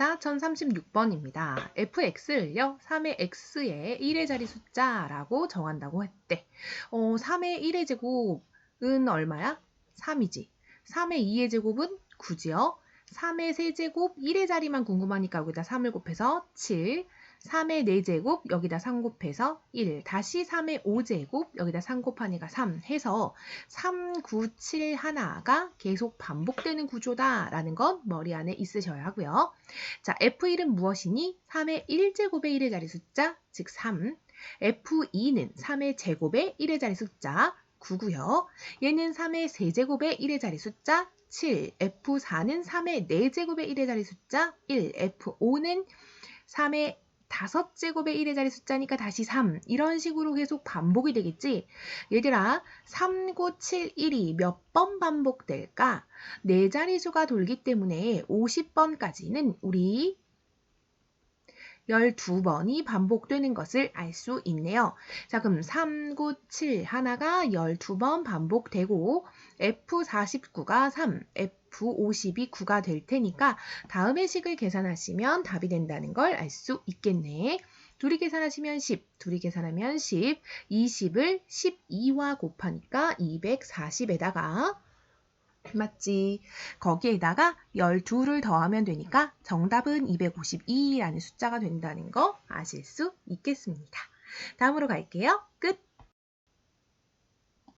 자, 1036번입니다. fx를요, 3의 x의 1의 자리 숫자라고 정한다고 했대. 어, 3의 1의 제곱은 얼마야? 3이지. 3의 2의 제곱은 9지요. 3의 세제곱 1의 자리만 궁금하니까 여기다 3을 곱해서 7. 3의 4제곱 여기다 3 곱해서 1. 다시 3의 5제곱 여기다 3 곱하니까 3 해서 3, 9, 7 하나가 계속 반복되는 구조다라는 건 머리 안에 있으셔야 하고요. 자, F1은 무엇이니? 3의 1제곱의 1의 자리 숫자, 즉 3. F2는 3의 제곱의 1의 자리 숫자, 9고요. 얘는 3의 세제곱의 1의 자리 숫자 7, F4는 3의 4제곱의 1의 자리 숫자 1, F5는 3의 5제곱의 1의 자리 숫자니까 다시 3 이런 식으로 계속 반복이 되겠지 얘들아 3, 9, 7, 1이 몇 번 반복될까? 네 자리수가 돌기 때문에 50번까지는 우리 12번이 반복되는 것을 알 수 있네요. 자, 그럼 3, 9, 7 하나가 12번 반복되고 F49가 3, F50이 9가 될 테니까 다음의 식을 계산하시면 답이 된다는 걸 알 수 있겠네. 둘이 계산하시면 10, 둘이 계산하면 10, 20을 12와 곱하니까 240에다가 맞지? 거기에다가 12를 더하면 되니까 정답은 252라는 숫자가 된다는 거 아실 수 있겠습니다. 다음으로 갈게요. 끝!